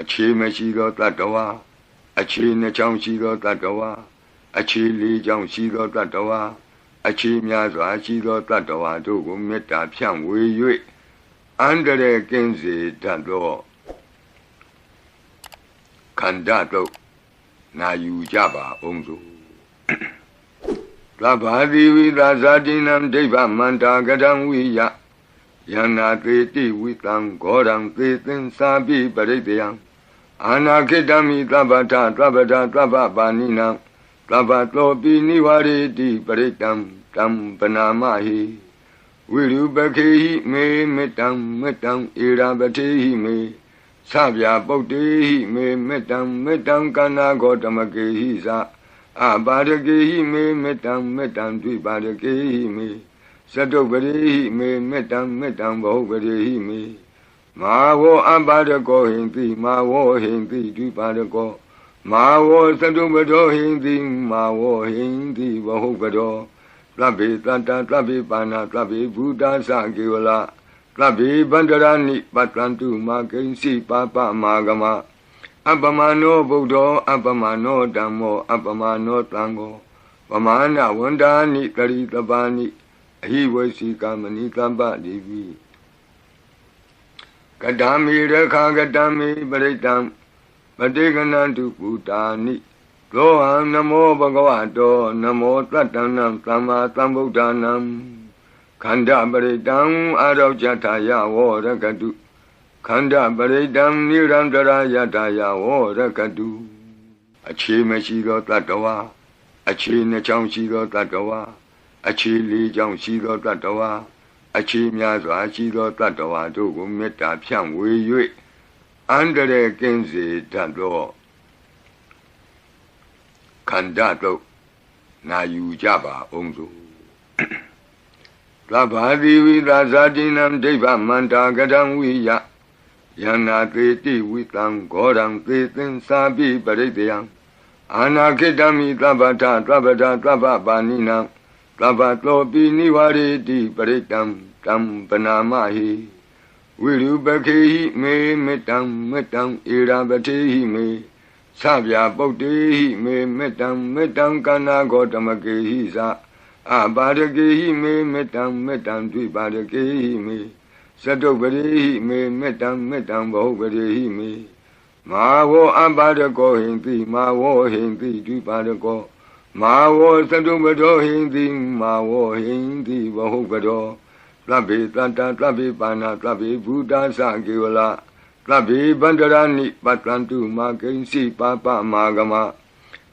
အခြေမရှိသောတတ္တဝါအခြေနှစ်ချောင်းရှိသောတတ္တဝါအခြေလေးချောင်းရှိသောတတ္တဝါအခြေများစွာရှိသောတတ္တဝါတို့ကိုမေတ္တာဖြန့်ဝေ၍အန္တရာယ်ကင်းစေတတ်သောခန္ဓာတို့နာယူကြပါအောင်စို့သဗ္ဗာတိဝိသာဇာတိနံဒိဗ္ဗမန္တာကတံဝိယ ယန္နာသေတိဝိတံဂောရံသေသင်္စာပိပရိတယံအာနာခိတမိသဗ္ဗထသဗ္ဗဒသဗ္ဗပါဏိနံသဗ္ဗတောပိနိဝရေတိပရိတံတံပနာမဟိဝိရုပခေဟိမေမေတ္တံမေတ္တံဧရာပတိဟိမေသဗျာပုတ်တေဟိမေမေတ္တံမေတ္တံကန္နာဂောတမကေဟိသအပါရကေဟိမေမေတ္တံမေတ္တံဒွိပါရကေဟိမေ သတုပရိဟိမေမေတ္တံမေတ္တံဘောပရိဟိမေမာဝောအပါရကောဟိတိမာဝောဟိတိဒွိပါရကောမာဝောသတုပတောဟိတိမာဝောဟိတိဘောပတောသဗ္ဗေတတ္တသဗ္ဗေပါဏသဗ္ဗေဘူတာသကေဝလာသဗ္ဗေဗန္တရဏိပတ္တန္တုမာကိဉ္စီပါပမာဂမအပမနောဗုဒ္ဓောအပမနောဓမ္မောအပမနောသံဃောပမာဏဝန္ဒာနိတရိတပါဏိ အဟိဝေစီကမဏိတမ္ပတိပိကတံမိရခာကတံမိပရိတံပတိကနံတုပုတာနိသောဟံနမောဘဂဝတောနမောတတ္တနံသမ္မာသမ္ဗုဒ္ဓနာခန္ဓာပရိတံအာရောจထာယဝရကတုခန္ဓာပရိတံနိရန္တရာယတာယဝရကတုအခြေမရှိသောတတ္တဝါအခြေနှစ်ချောင်းရှိသောတတ္တဝါ အခြေလေးချောင်းရှိသောတတ္တဝါအခြေများစွာရှိသောတတ္တဝါတို့ကိုမေတ္တာဖြန့်ဝေ၍အန္တရာယ်ကင်းစေတတ်သောခန္ဓာတို့နာယူကြပါအောင်စို့သဗ္ဗာတိဝိသာဇာတိနံဒိဗ္ဗမန္တာကတံဝိယယန္နာသေတိဝိတံဂောရံသေသင်္စာပိပရိတယံအာနာခိတမိသဗ္ဗထသဗ္ဗဒသဗ္ဗပါဏိနံ သဗ္ဗတောပိနိဝရေတိပရိတံတံပနာမဟိဝိရုပခေဟိမေမေတ္တံမေတ္တံဧရာပတိဟိမေသဗျာပုတ်တေဟိမေမေတ္တံမေတ္တံကန္နာဂောတမကေဟိသအပါရကေဟိမေမေတ္တံမေတ္တံဒွိပါရကေဟိမေသတုပရိဟိမေမေတ္တံမေတ္တံဘောပရိဟိမေမာဝောအပါရကောဟိတိမာဝောဟိတိဒွိပါရကော မာဝောသတုပတောဟိတိမာဝောဟိတိဘောပတောသဗ္ဗေတတ္တသဗ္ဗေပါဏသဗ္ဗေဘူတာသကေဝလာသဗ္ဗေဗန္တရဏိပတ္တန္တုမာကိဉ္စီပါပမာဂမ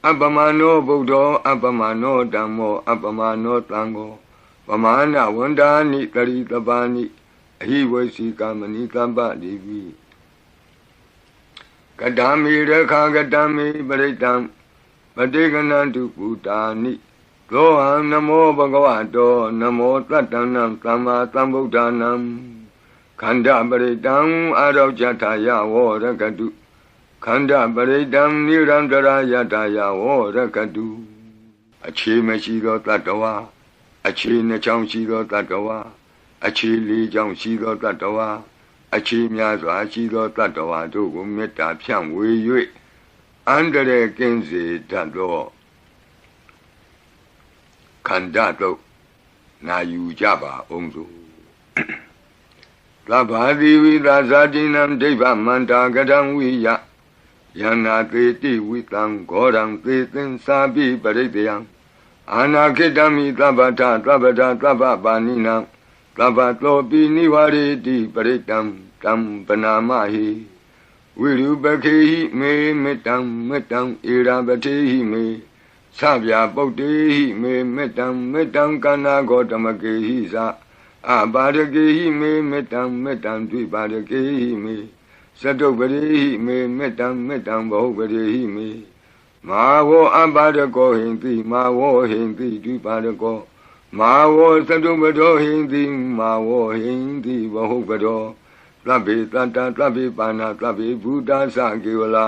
အပမနောဗုဒ္ဓောအပမနောဓမ္မောအပမနောသံဃောပမာဏဝန္ဒာနိတရိတပါဏိအဟိဝေစီကမဏိတမ္ပတိပိကတံမိရခာကတံမိပရိတံ ပတိကနံတုပုတာနိသောဟံနမောဘဂဝတောနမောတတ္တနံသမ္မာသမ္ဗုဒ္ဓနာခန္ဓာပရိတံအာရောจထာယဝရကတုခန္ဓာပရိတံနိရန္တရာယတာယဝရကတုအခြေမရှိသောတတ္တဝါအခြေနှစ်ချောင်းရှိသောတတ္တဝါအခြေလေးချောင်းရှိသောတတ္တဝါအခြေများစွာရှိသောတတ္တဝါတို့ကိုမေတ္တာဖြန့်ဝေ၍ အန္တရာယ်ကင်းစေတတ်သောခန္ဓာတို့နာယူကြပါအောင်စို့သဗ္ဗာတိဝိသာဇာတိနံဒိဗ္ဗမန္တာကတံဝိယယန္နာသေတိဝိတံဂောရံသေသင်္စာပိပရိတယံအာနာခိတမိသဗ္ဗထသဗ္ဗဒသဗ္ဗပါဏိနံသဗ္ဗတောပိနိဝရေတိပရိတံတံပနာမဟိ ဝိရုပခေဟိမေမေတ္တံမေတ္တံဧရာပတိဟိမေသဗျာပုတ်တေဟိမေမေတ္တံမေတ္တံကန္နာဂောတမကေဟိသအပါရကေဟိမေမေတ္တံမေတ္တံဒွိပါရကေဟိမေသတုပရိဟိမေမေတ္တံမေတ္တံဘောပရိဟိမေမာဝောအပါရကောဟိတိမာဝောဟိတိဒွိပါရကောမာဝောသတုပတောဟိတိမာဝောဟိတိဘောပ တောသဗ္ဗေတတ္တသဗ္ဗေပါဏသဗ္ဗေဘူတာသကေဝလာ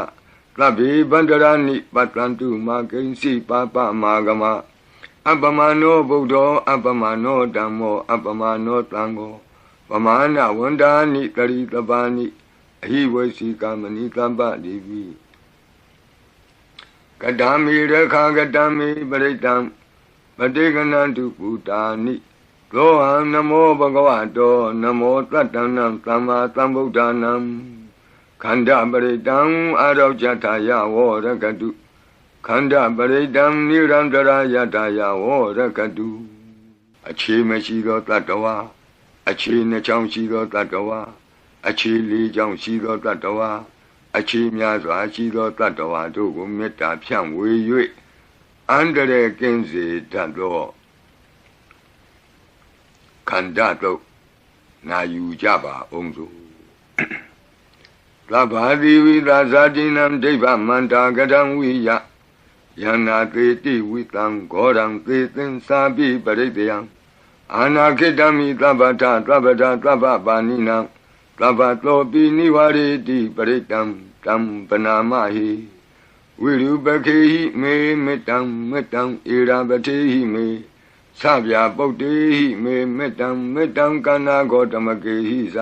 သဗ္ဗေဗန္တရဏိပတ္တန္တုမာကိဉ္စီပါပမာဂမအပမနောဗုဒ္ဓောအပမနောဓမ္မောအပမနောသံဃောပမာဏဝန္ဒာနိတရိတပါဏိအအဟိဝစီကမဏိတပ္ပတိပိကတံမိရခာကတံမိပရိတံပတိကနံတုပုတာနိ ရောဟံနမောဘဂဝတောနမောတတ္တနံသမ္မာသမ္ဗုဒ္ဓနာခန္ဓာပရိတံအာရောဇထာယဝရကတုခန္ဓာပရိတံနိရန္တရာယထာယဝရကတုအခြေမရှိသောတတ္တဝါအခြေနှချောင်းရှိသောတတ္တဝါအခြေလေးချောင်းရှိသောတတ္တဝါအခြေများစွာရှိသောတတ္တဝါတို့ကိုမေတ္တာဖြန့်ဝေ၍အန္တရာယ်ကင်းစေတတ်သော ခန္ဓာတို့နာယူကြပါအောင်စို့သဗ္ဗာတိဝိသာဇာတိနံဒိဗ္ဗမန္တာကတံဝိယယန္နာသေတိဝိတံဂောရံသေသင်္စာပိပရိတယံအာနာခိတမိသဗ္ဗထသဗ္ဗဒသဗ္ဗပါဏိနံသဗ္ဗတောပိနိဝရေတိပရိတံတံပနာမဟိဝိရုပခေဟိမေမေတ္တံမေတ္တံဧရာပတိဟိမေ သဗျာပုတ်တေဟိမေမေတ္တံမေတ္တံကန္နာဂောတမကေဟိသ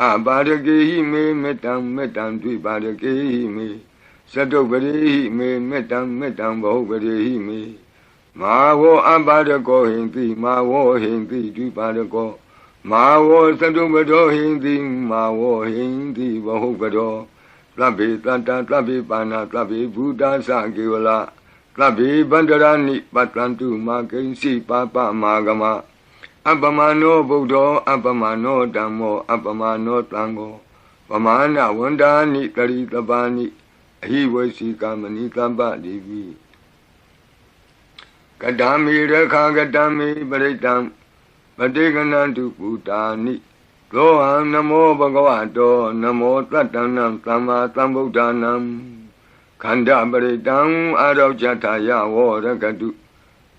အပါရကေဟိမေမေတ္တံမေတ္တံဒွိပါရကေဟိမေသတုပရိဟိမေမေတ္တံမေတ္တံဘောပရိဟိမေမာဝောအပါရကောဟိန္တိမာဝောဟိန္တိဒွိပါရကောမာဝောသတုပတောဟိန္တိမာဝောဟိန္တိဘောပတောသဗ္ဗေတတ္တသဗ္ဗေပါဏသဗ္ဗေဘုဒ္ဓသကေဝလာ သဗ္ဗေဗန္တရဏိပတ္တန္တုမာကိဉ္စီပါပမာဂမအပမနောဗုဒ္ဓောအပမနောဓမ္မော အပမနောတံဃောပမာဏဝန္ဒာနိတရိတပါနိအဟိဝစီကမဏိတပ္ပတိပိကတံမိရခာကတံမိပရိတံပတိကနံတုပုတာနိရောဟံနမောဘဂဝတောနမောတတ္တနံသမ္မာသမ္ဗုဒ္ဓနာ ခန္ဓာပရိတံအာရောဇထာယဝရကတု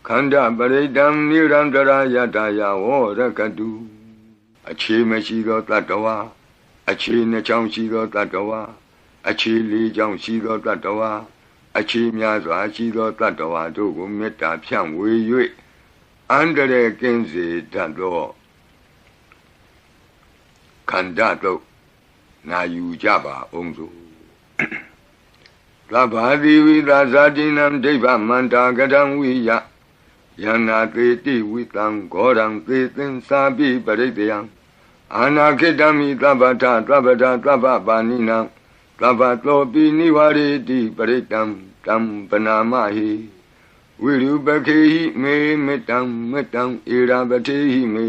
ခန္ဓာပရိတံနိရန္တရာယထာယဝရကတုအခြေမရှိသောတတ္တဝါအခြေနှချောင်းရှိသောတတ္တဝါအခြေလေးချောင်းရှိသောတတ္တဝါအခြေများစွာရှိသောတတ္တဝါတို့ကိုမေတ္တာဖြန့်ဝေ၍အန္တရာယ်ကင်းစေတတ်သောခန္ဓာတို့နာယူကြပါအောင်စို့ သဗ္ဗာတိဝိသာဇာတိနံဒိဗ္ဗမန္တာကတံဝိယယန္နာသေတိဝိတံဂောရံသေသင်္စာပိပရိတယံအာနာခိတမိသဗ္ဗထသဗ္ဗဒသဗ္ဗပါဏိနံသဗ္ဗတောပိနိဝရေတိပရိတံတံပနာမဟိဝိရုပခေဟိမေမေတ္တံမေတ္တံဧရာပတိဟိမေ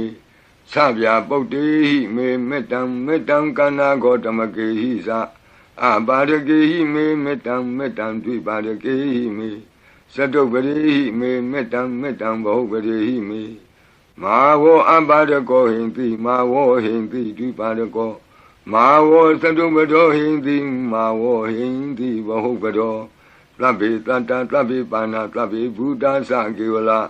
သဗျာပုတ်တေဟိမေမေတ္တံမေတ္တံကန္နာဂောတမကေဟိသ အပါရကေဟိမေမေတ္တံမေတ္တံဒွိပါရကေဟိမေသတုပရိဟိမေမေတ္တံမေတ္တံဘောပရိဟိမေမာဝောအပါရကောဟိန္တိမာဝောဟိန္တိဒွိပါရကောမာဝောသတုပတောဟိန္တိမာဝောဟိန္တိဘောပတောသဗ္ဗေတတ္တသဗ္ဗေပါဏသဗ္ဗေဘုဒ္ဓသကေဝလာ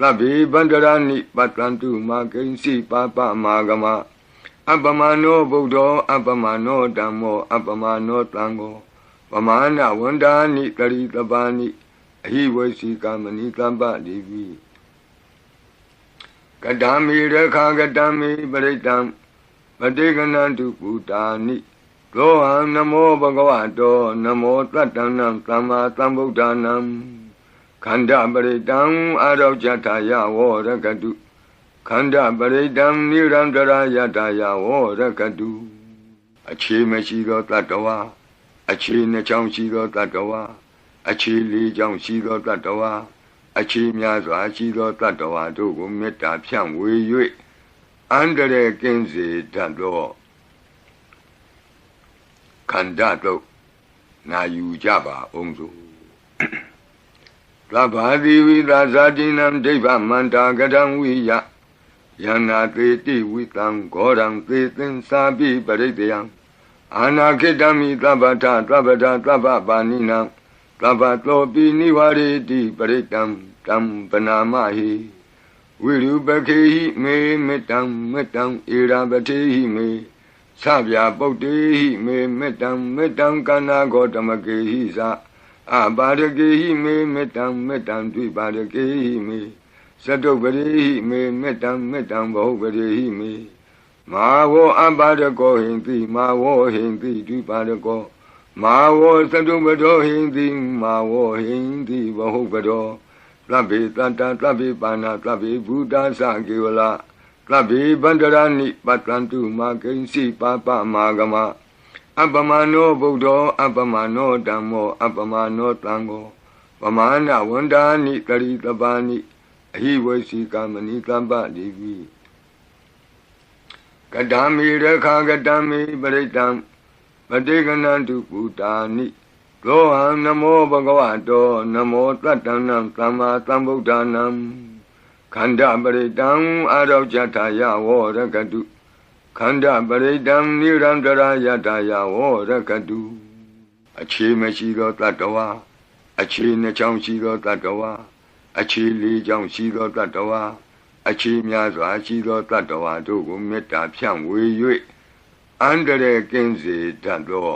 သဗ္ဗေဗန္တရဏိပတ္တန္တုမာကိဉ္စီပါပမာဂမ အပမနောဗုဒ္ဓောအပမနောဓမ္မောအပမနောတံဃောပမာဏဝန္ဒာနိတရိတပါနိအဟိဝစီကမဏိတပ္ပတိပိကတံမိရခာကတံမိပရိတံပတိကနံတုပုတာနိရောဟံနမောဘဂဝတောနမောတတ္တနံသမ္မာသမ္ဗုဒ္ဓနာခန္ဓာပရိတံအာရောဇထာယဝရကတု ခန္ဓာပရိတံနိရန္တရာယထာယဝရကတုအခြေမရှိသောတတ္တဝါအခြေနှချောင်းရှိသောတတ္တဝါအခြေလေးချောင်းရှိသောတတ္တဝါအခြေများစွာရှိသောတတ္တဝါတို့ကိုမေတ္တာဖြန့်ဝေ၍အန္တရာယ်ကင်းစေတတ်သောခန္ဓာတို့နာယူကြပါအောင်စို့သဗ္ဗာတိဝိသာဇာတိနံဒိဗ္ဗမန္တာကတံဝိယ ယန္နာသေတိဝိတံဂောရံသေသင်္စာပိပရိတယံအာနာခိတမိသဗ္ဗထသဗ္ဗဒသဗ္ဗပါဏိနံသဗ္ဗတောပိနိဝရေတိပရိတံတံပနာမဟိဝိရုပခေဟိမေမေတ္တံမေတ္တံဧရာပတိဟိမေသဗျာပုတ်တေဟိမေမေတ္တံမေတ္တံကန္နာဂောတမကေဟိသအပါရကေဟိမေမေတ္တံမေတ္တံဒွိပါရကေဟိမေ သတုပရိဟိမေမေတ္တံမေတ္တံဘောပရိဟိမေမာဝောအပါဒကောဟိန္တိမာဝောဟိန္တိဒုပါဒကောမာဝောသတုပတောဟိန္တိမာဝောဟိန္တိဘဟုပတောသဗ္ဗေတတံသဗ္ဗေပါဏသဗ္ဗေဘုဒ္ဓသကေဝလာသဗ္ဗေဗန္တရဏိပတ္တံတုမာကိဉ္စီပါပမာဂမအပမနောဗုဒ္ဓောအပမနောဓမ္မောအပမနောတံဃောပမာဏဝန္ဒာနိတရိတပါနိ အဟိဝေစီကမဏိတမ္ပတိပိကတံမိရခာကတံမိပရိတံပတိကနံတုပုတာနိရောဟံနမောဘဂဝတောနမောတတ္တနံသမ္မာသမ္ဗုဒ္ဓနံခန္ဓာပရိတံအာရောဇထာယဝရကတုခန္ဓာပရိတံနိရန္တရာယတာယဝရကတုအခြေမရှိသောတတ္တဝါအခြေနှချောင်းရှိသောတတ္တဝါ အခြေလေးချောင်းရှိသောတတ္တဝါအခြေများစွာရှိသောတတ္တဝါတို့ကိုမေတ္တာဖြန့်ဝေ၍အန္တရာယ်ကင်းစေတတ်သော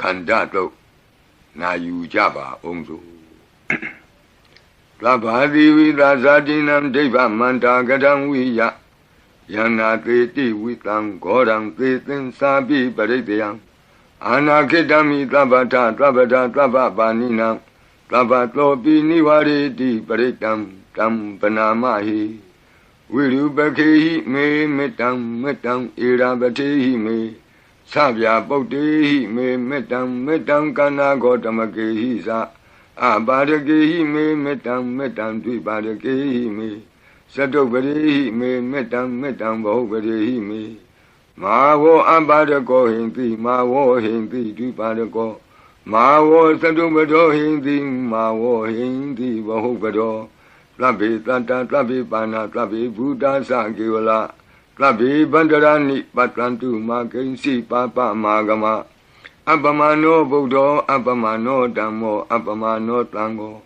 ခန္ဓာတို့နာယူကြပါအောင်စို့သဗ္ဗာတိဝိသာဇာတိနံဒိဗ္ဗမန္တာကတံဝိယယန္နာသေတိဝိတံဂောရံသေသင်္စာပိပရိတယံအာနာခိတမိသဗ္ဗထသဗ္ဗတာသဗ္ဗပါဏိနံ သဗ္ဗတောပိနိဝရေတိပရိတံတံပနာမဟိဝိရုပခေဟိမေမေတ္တံမေတ္တံဧရာပတိဟိမေသဗျာပုတ်တေဟိမေမေတ္တံမေတ္တံကန္နာဂောတမကေဟိသအပါရကေဟိမေမေတ္တံမေတ္တံဒွိပါရကေဟိမေသတုပရိဟိမေမေတ္တံမေတ္တံဘောပရိဟိမေမာဝောအပါရကောဟိန္တိမာဝောဟိန္တိဒွိပါရကော မာဝောသတုပတောဟိန္တိမာဝောဟိန္တိဘောပတောသဗ္ဗေတတံသဗ္ဗေပါဏသဗ္ဗေဘုဒ္ဓသကေဝလာသဗ္ဗေဗန္တရဏိပတ္တံတုမာကိဉ္စီပါပမာဂမအပမနောဗုဒ္ဓောအပမနောဓမ္မောအပမနောတံဃော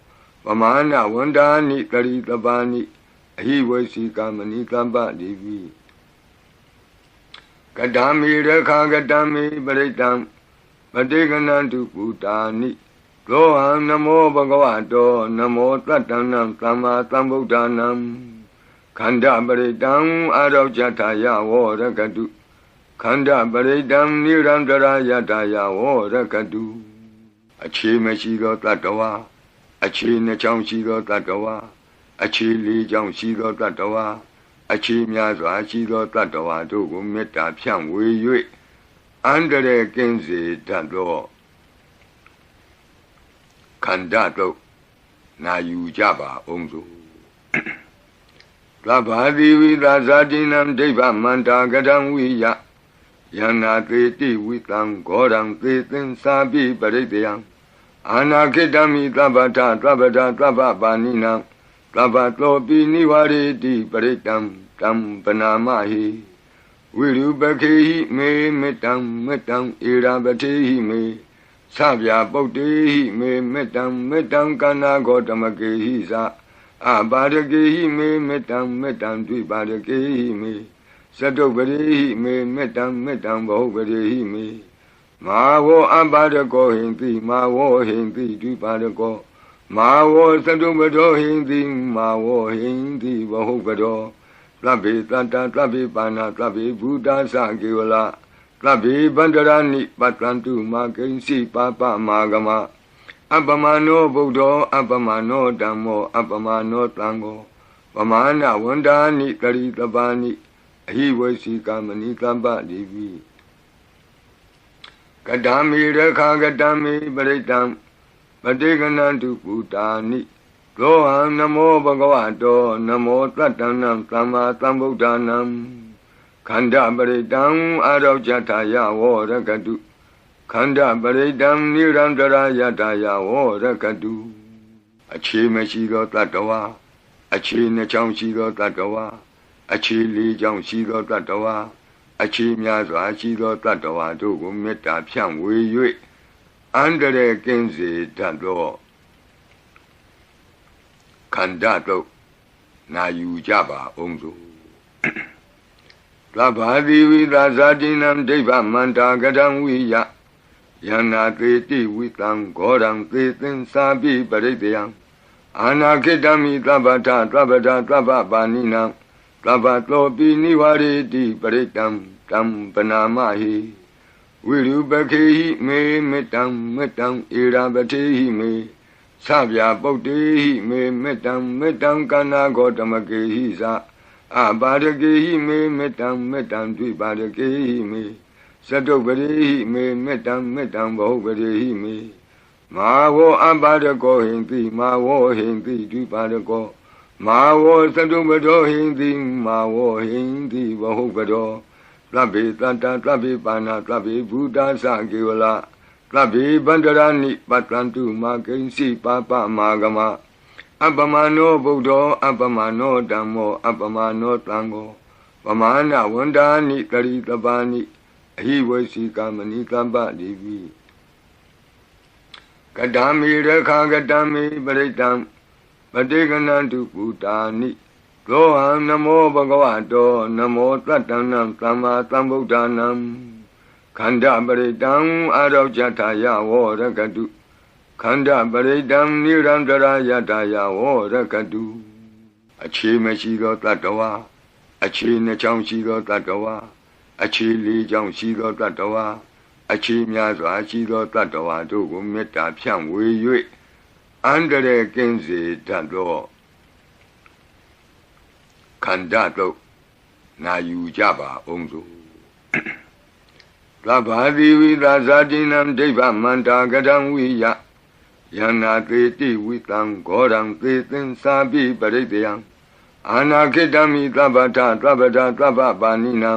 ပမာဏဝန္ဒာနိတရိတပါနိအဟိဝေစီကမဏိတမ္ပတိပိကတံမိရခာကတံမိပရိတံ ပတိကနံတုပုတာနိရောဟံနမောဘဂဝတောနမောတတ္တနံသမ္မာသမ္ဗုဒ္ဓနံခန္ဓာပရိတံအာရောဇထာယဝရကတုခန္ဓာပရိတံနိရန္တရာယတာယဝရကတုအခြေမရှိသောတတ္တဝါအခြေနှချောင်းရှိသောတတ္တဝါအခြေလေးချောင်းရှိသောတတ္တဝါအခြေများစွာရှိသောတတ္တဝါတို့ကိုမေတ္တာဖြန့်ဝေ၍ အန္တရာယ်ကင်းစေတတ်သောခန္ဓာတို့နာယူကြပါအောင်စို့သဗ္ဗာတိဝိသာဇာတိနံဒိဗ္ဗမန္တာကတံဝိယယန္နာသေတိဝိတံဂောရံသေသင်္စာပိပရိတယံအာနာခိတမိသဗ္ဗထသဗ္ဗတာသဗ္ဗပါဏိနံသဗ္ဗတောပိနိဝရေတိပရိတံတံပနာမဟိ ဝိရုပခေဟိမေမေတ္တံမေတ္တံဧရာပတိဟိမေသဗျာပုတ်တေဟိမေမေတ္တံမေတ္တံကန္နာဂောတမကေဟိသအပါရကေဟိမေမေတ္တံမေတ္တံဒွိပါရကေဟိမေသတုပရိဟိမေမေတ္တံမေတ္တံဘောပရိဟိမေမာဝောအပါရကောဟိန္တိမာဝောဟိန္တိဒွိပါရကောမာဝောသတုပတောဟိန္တိမာဝောဟိန္တိဘောပ တောသဗ္ဗေတတသဗ္ဗေပါဏသဗ္ဗေဘုဒ္ဓသကေဝလာသဗ္ဗေဗန္တရဏိပတ္တံတုမာကိဉ္စီပါပမာဂမအပမနောဗုဒ္ဓောအပမနောဓမ္မောအပမနောတံဃောပမာဏဝန္ဒာနိတရိတပါနိအဟိဝေစီကမဏိတမ္ပတိပိကတံမိရခာကတံမိပရိတံပတိကနံတုပုတာနိ ရောဟံနမောဘဂဝတောနမောတတ္တနံသမ္မာသမ္ဗုဒ္ဓနံခန္ဓာပရိတံအာရောဇထာယဝရကတုခန္ဓာပရိတံနိရန္တရာယတာယဝရကတုအခြေမရှိသောတတ္တဝါအခြေနှချောင်းရှိသောတတ္တဝါအခြေလေးချောင်းရှိသောတတ္တဝါအခြေများစွာရှိသောတတ္တဝါတို့ကိုမေတ္တာဖြန့်ဝေ၍အန္တရာယ်ကင်းစေတတ်သောခ န္ဓာတို့နာယူကြပါအောင်စို့သဗ္ဗာတိဝိသာဇာတိနံဒိဗ္ဗမန္တာကတံဝိယယန္နာသေတိဝိတံဂောရံသေသင်္စာပိပရိတယံအာနာခိတမိသဗ္ဗထသဗ္ဗတာသဗ္ဗပါဏိနံသသဗ္ဗတောပိနိဝရေတိပရိတံတံပနာမဟိဝိရုပခေဟိမေမေတ္တံမေတ္တံဧရာပတိဟိမေ သဗျာပုတ်တေဟိမေမေတ္တံမေတ္တံကန္နာဂောတမကေဟိသအပါရကေဟိမေမေတ္တံမေတ္တံဒွိပါရကေဟိမေသတုပရိဟိမေမေတ္တံမေတ္တံဘောပရိဟိမေမာဝောအပါရကောဟိန္တိမာဝောဟိန္တိဒွိပါရကောမာဝောသတုပတောဟိန္တိမာဝောဟိန္တိဘောပတောသဗ္ဗေတတ္တသဗ္ဗေပါဏသဗ္ဗေဘုဒ္ဓသကေဝလ သဗ္ဗေဗန္တရဏိပတ္တံတုမာကိဉ္စီပါပမာဂမအပ္ပမနောဗုဒ္ဓောအပ္ပမနောဓမ္မောအပ္ပမနောသံဃောပမာဏဝန္ဒာနိတရိတပါနိအဟိဝေစီကမဏိကမ္ပတိပိကတံမိရခာကတံမိပရိတံပတိကနံတုပုတာနိသောဟံနမောဘဂဝတောနမောတတ္တနံသမ္မာသမ္ဗုဒ္ဓနံ ခန္ဓာပရိတံအာရောဇထာယဝောရကတုခန္ဓာပရိတံနိရန္တရာယတာယဝောရကတုအခြေမရှိသောတတ္တဝါအခြေနှချောင်းရှိသောတတ္တဝါအခြေလေးချောင်းရှိသောတတ္တဝါအခြေများစွာရှိသောတတ္တဝါတို့ကိုမေတ္တာဖြန့်ဝေ၍အန္တရာယ်ကင်းစေတတ်သောခန္ဓာတို့နာယူကြပါအောင်စို့ သဗ္ဗာတိဝိသဇာတိနံဒိဗ္ဗမန္တာကတံဝိယယန္နာသေတိဝိတံဂောရံသေသင်္စာပိပရိတယံအာနာခိတမိသဗ္ဗထသဗ္ဗတာသဗ္ဗပါဏိနံ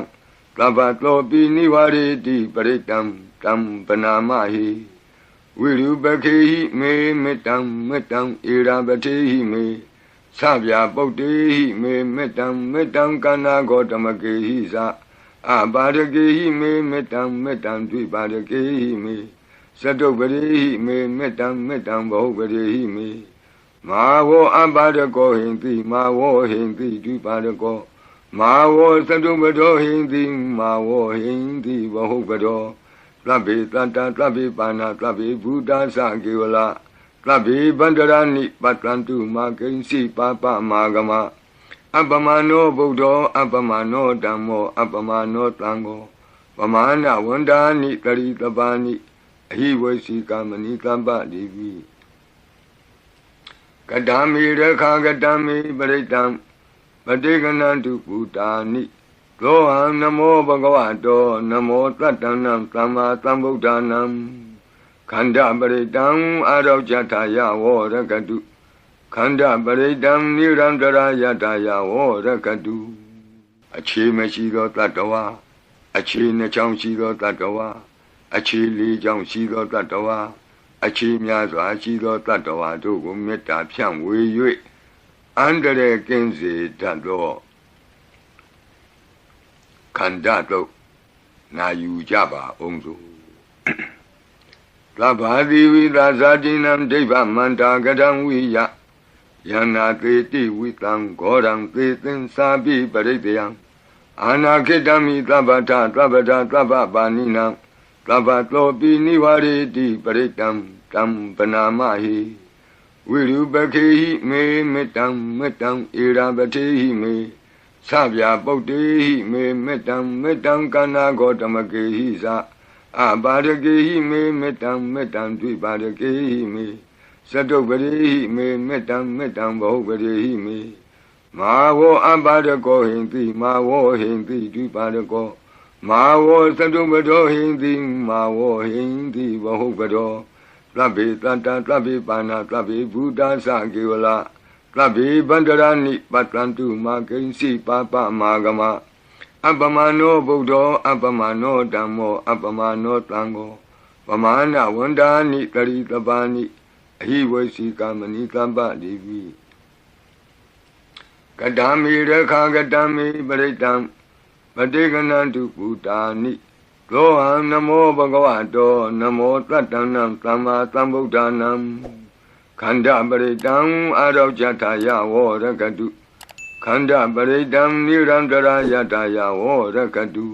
သဗ္ဗတောပိနိဝရေတိပရိတံတံပနာမဟိဝိရုပခေဟိမေမေတ္တံမေတ္တံဧရာပတိဟိမေသဗျာပုတ်တေဟိမေမေတ္တံမေတ္တံကန္နာဂောတမကေဟိသ အပါရကေဟိမေမေတ္တံမေတ္တံဒွိပါရကေဟိမေသတုပရိဟိမေမေတ္တံမေတ္တံဘောပရိဟိမေမာဝောအပါရကောဟိန္တိမာဝောဟိန္တိဒွိပါရကောမာဝောသတုပတောဟိန္တိမာဝောဟိန္တိဘောပတောသဗ္ဗေတတ္တသဗ္ဗေပါဏသဗ္ဗေဘုဒ္ဓသကေဝလသဗ္ဗေဗန္တရဏိပတ္တံတုမာကိဉ္စီပါပမာဂမ အပ္ပမနောဗုဒ္ဓောအပ္ပမနောဓမ္မောအပ္ပမနောသံဃောပမာဏဝန္ဒာနိတရိတပါနိအဟိဝေစီကမဏိကမ္ပတိပိကတံမိရခာကတံမိပရိတံပတိကနံတုပုတာနိသောဟံနမောဘဂဝတောနမောတတ္တနံသမ္မာသမ္ဗုဒ္ဓနံခန္ဓာပရိတံအာရောဇထာယဝောရကတု ခန္ဓာပရိတံနိရန္တရာယတာယဝောရကတုအခြေမရှိသောတတ္တဝါအခြေနှချောင်းရှိသောတတ္တဝါအခြေလေးချောင်းရှိသောတတ္တဝါအခြေများစွာရှိသောတတ္တဝါတို့ကိုမေတ္တာဖြန့်ဝေ၍အန္တရာယ်ကင်းစေတတ်သောခန္ဓာတို့နာယူကြပါအောင်စို့သဗ္ဗာတိဝိသဇာတိနံဒိဗ္ဗမန္တာကတံဝိယ ယန္နာသေတိဝိတံဂောရံသေသင်္စာပိပရိတယံအာနာခိတမိသဗ္ဗထသဗ္ဗတာသဗ္ဗပါဏိနံသဗ္ဗတောပိနိဝရေတိပရိတံတံပနာမဟိဝိရုပခေဟိမေမေတ္တံမေတ္တံဧရာပတိဟိမေသဗျာပုတ်တေဟိမေမေတ္တံမေတ္တံကန္နာဂောတမကေဟိသအပါရကေဟိမေမေတ္တံမေတ္တံဒွိပါရကေဟိမေ သတုပရိဟိမေမေတ္တံမေတ္တံဘောပရိဟိမေမာဝောအပါရကောဟိန္တိမာဝောဟိန္တိဒွိပါရကောမာဝောသတုပတောဟိန္တိမာဝောဟိန္တိဘောပတောသဗ္ဗေတတ္တသဗ္ဗေပါဏသဗ္ဗေဘုဒ္ဓသကေဝလသဗ္ဗေဗန္တရဏိပတ္တံတုမာကိဉ္စီပါပမာဂမအပ္ပမနောဗုဒ္ဓောအပ္ပမနောဓမ္မောအပ္ပမနောသံဃောပမာဏဝန္ဒာနိတရိတပါနိ အဟိဝေစီကမဏိကမ္ပတိပိကတံမိရခာကတံမိပရိတံပတိကနံတုပုတာနိသောဟံနမောဘဂဝတောနမောတတ္တနံသမ္မာသမ္ဗုဒ္ဓနံခန္ဓာပရိတံအာရောဇထာယဝောရကတုခန္ဓာပရိတံနိရန္တရာယတာယဝောရကတု